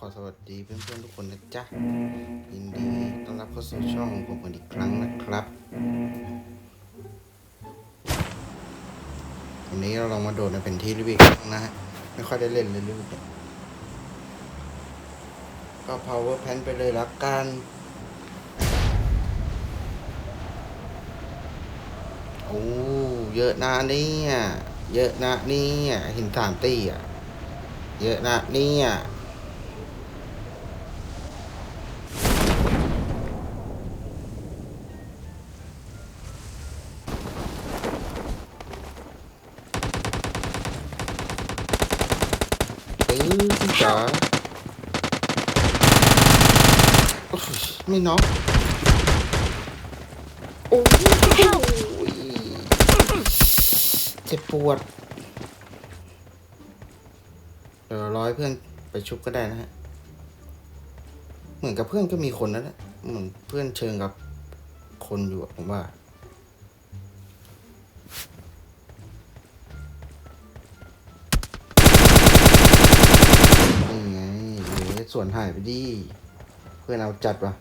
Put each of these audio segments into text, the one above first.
ขอสวัสดีเพื่อนๆทุกคนนะจ๊ะ ยินดีต้อนรับเข้าสู่ช่องของผมกันอีกครั้งนะครับ วันนี้เราลองมาโดดในแผนที่ลิบิกนะฮะ ไม่ค่อยได้เล่นเลยลิบิกก็ power pan ไปเลยละกันโอ้เยอะนะเนี่ย เยอะนะเนี่ยหินสามตีอะ เยอะนะเนี่ย เอ้ยพี่จ๋าโอ้ยไม่น็อกโอ้ยเจ็บปวด เดี๋ยวร้อยเพื่อนไปชุบก็ได้นะฮะ เหมือนกับเพื่อนก็มีคนนั่นแหละเหมือนเพื่อนเชิงกับคนอยู่อะผมว่า ส่วนหายไปดิ เพื่อนเอาจัดวะ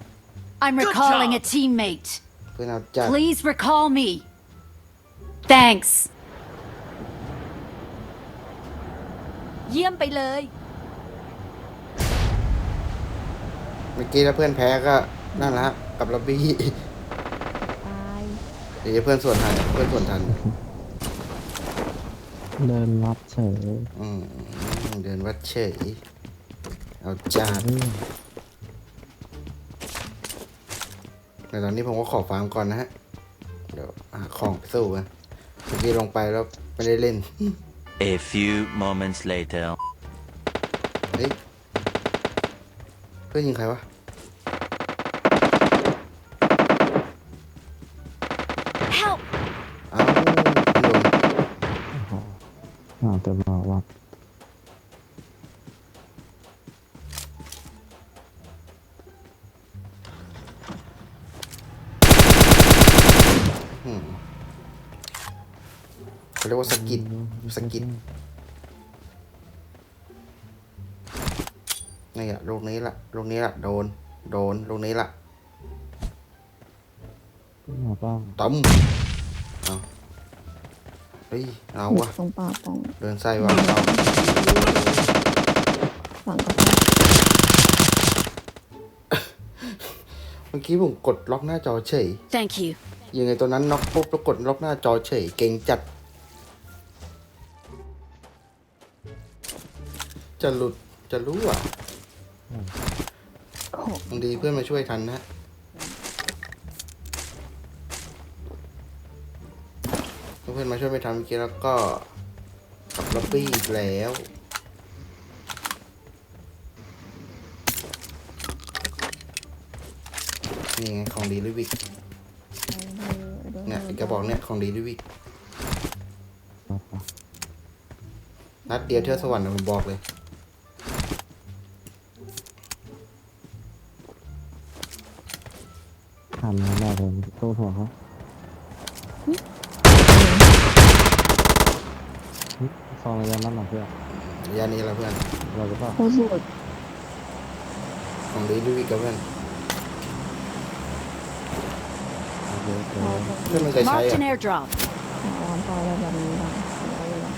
I'm Good recalling job. a teammate. เพื่อนเอาจัด Please recall me. Thanks. เยี่ยมไปเลย เมื่อกี้ถ้าเพื่อนแพ้ก็นั่นละกับล็อบบี้ตายเดี๋ยวเพื่อนส่วนหายเพื่อนส่วนทัน เดินวัดเฉยอืมเดินวัดเฉย เอาจัดเรื่องในตอนนี้ผมก็ขอฟาร์มก่อนนะฮะ เดี๋ยวหาของไปสู้กันเมื่อกี้ลงไปแล้วไม่ได้เล่น A few moments later. เฮ้ยเพื่อนยิงใครวะ Help! เอ้าโดนอ่าวแต่มาวัด เขาเรียกว่าสะกิดสะกิดนี่อะลูกนี้ละลูกนี้ละโดน โดนลูกนี้ละมาป้องต้มเอาเฮ้ยเอาวะตรงป่าปองเดินไส้วะเอาฝั่งกาแฟเมื่อกี้ผมกดล็อกหน้าจอเฉย Thank you. ยังไงตัวนั้นน็อกปุ๊บแล้วกดล็อกหน้าจอเฉย เก่งจัด จะหลุดจะรู้อะโอ้โหบางทีเพื่อนมาช่วยทันนะเพื่อนมาช่วยไม่ทันเมื่อกี้แล้วก็กลับล็อบบี้อีกแล้วนี่ไงของดีลิวิกเนี่ยไอกระบอกเนี่ยของดีลิวิกนัดเดียวเที่ยวสวรรค์นะผมบอกเลย ทำแล้วแบบผมตู้ถั่วเขาซองระยะนั่นหรอเพื่อนระยะนี้แล้วเพื่อน เราหรือเปล่าโคตรสุดของดีลิวิกกับเพื่อนโอเคโอเคเพื่อนมันเคยใช้ Marked อะ an airdrop. หาวันพออะไรแบบนี้บ้างเอาเลยว่ะ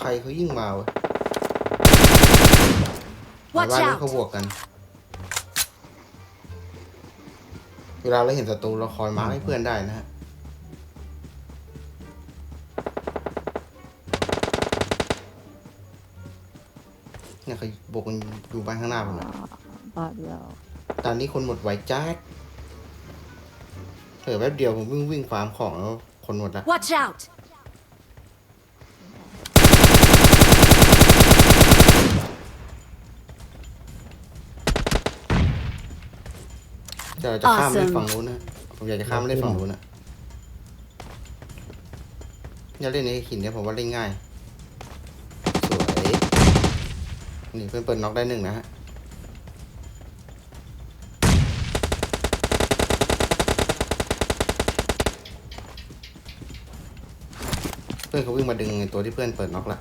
ใครเขายิ่งมาวะ Watch บ้านนี้เขา out! บวกกัน เวลาเราเห็นศัตรูเราคอยมาร์คให้เพื่อนได้นะฮะ เนี่ยเขาบวกกันอยู่บ้านข้างหน้าผมนะบาทเดียวตอนนี้คนหมดไหวจ้าดเออแป๊บเดียวผมวิ่งวิ่งฟาร์มของแล้วคนหมดละ Watch out! จะจะข้ามไป Awesome ฝั่งนู้นนะผมอยากจะข้ามไปเล่นฝั่งนู้นนะอย่าเล่นในหินเนี่ยผมว่าเล่นง่าย สวย นี่เพื่อนเปิดน็อกได้หนึ่งนะฮะพื่อนเขาวิ่งมาดึงไอ้ตัวที่เพื่อนเปิดน็อกละ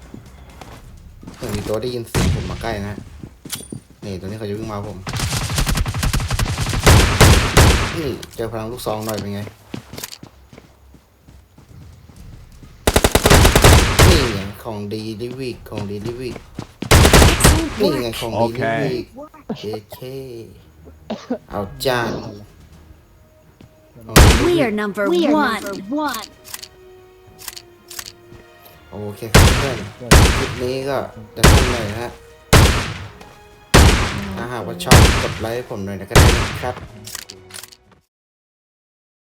เพื่อนมีตัวได้ยินเสียงผมมาใกล้นะนี่ตัวนี้เขาจะวิ่งมาผม นี่เจอพลังลูกซองหน่อยเป็นไง นี่ไงของดีลิวิกของดีลิวิก Excellent นี่ work. ไงของดีลิวิกเคเคเอาจานของ Daily We Week are number We are one. number one. โอเคครับเพื่อนคลิปนี้ก็จะสั้นหน่อยนะฮะถ้าหากว่าชอบกดไลค์ให้ผมหน่อยนะก็ได้นะครับ